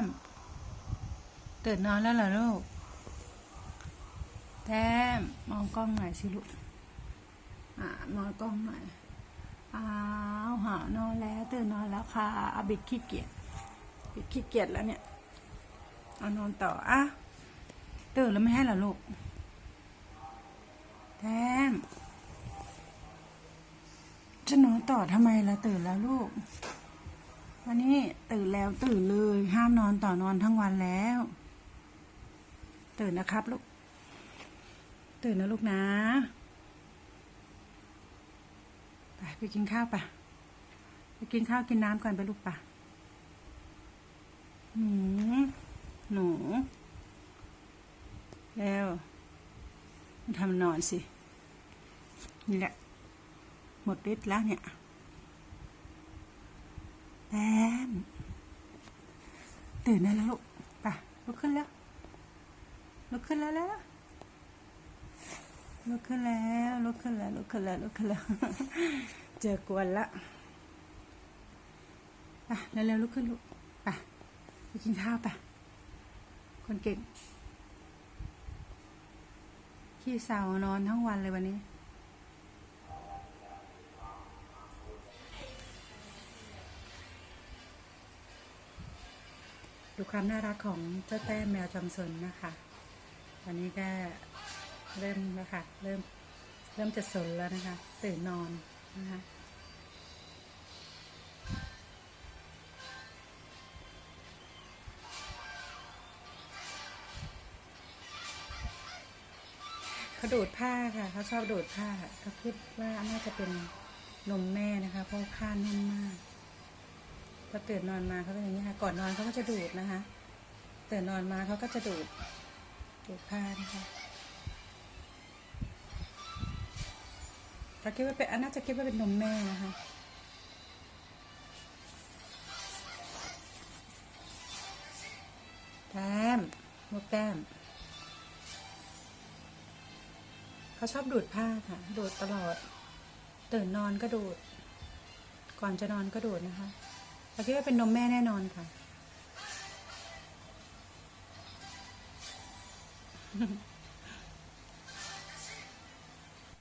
ม ตื่นนอนแล้วเหรอลูก แต้ม มองกล้องหน่อยสิลูก อ่ามองกล้องหน่อย อ้าวหานอนแล้ว ตื่นนอนแล้วค่ะอาบิดขี้เกียจบิดขี้เกียจแล้วเนี่ย เอานอนต่อ อะ ตื่นแล้วไม่ให้เหรอลูก แต้ม จะนอนต่อทำไมล่ะตื่นแล้วลูก วันนี้ตื่นแล้วตื่นเลย ห้ามนอนต่อนอนทั้งวันแล้ว ตื่นนะครับลูก ตื่นนะลูกนะไปไปกินข้าวปะไปกินข้าวกินน้ำก่อนไปลูกปะหนูหนูแล้วทำนอนสิ นี่แหละ หมดฤทธิ์แล้วเนี่ย แต้ม ตื่นได้แล้วลูกไปลุกขึ้นแล้ว ลุกขึ้นแล้วแล้วลุกขึ้นแล้วลุกขึ้นแล้วลุกขึ้นแล้วลุกขึ้นแล้ว เจอกวนละไปเร็วๆลุกขึ้นลูกไปไปกินข้าวไปคนเก่งขี้เสานอนทั้งวันเลยวันนี้ ดูความน่ารักของเจ้าแต้มแมวจอมสนนะคะตอนนี้ก็เริ่มแล้วค่ะ เริ่มเริ่มจะสนแล้วนะคะ ตื่นนอนนะคะเขาดูดผ้าค่ะเขาชอบดูดผ้าเขาคิดว่าน่าจะเป็นนมแม่นะคะ เพราะผ้านุ่มมาก อตื่นนอนมาเขาเป็นอย่างนี้ค่ะ ก่อนนอนเขาก็จะดูดนะคะ ตื่นนอนมาเขาก็จะดูด ดูดผ้านะคะเขาคิดว่าเป็นอันน่าจะคิดว่าเป็นนมแม่นะคะแต้มลูกแต้มเขาชอบดูดผ้าค่ะ ดูดตลอด ตื่นนอนก็ดูด ก่อนจะนอนก็ดูดนะคะ เราคิดว่าเป็นนมแม่แน่นอนค่ะ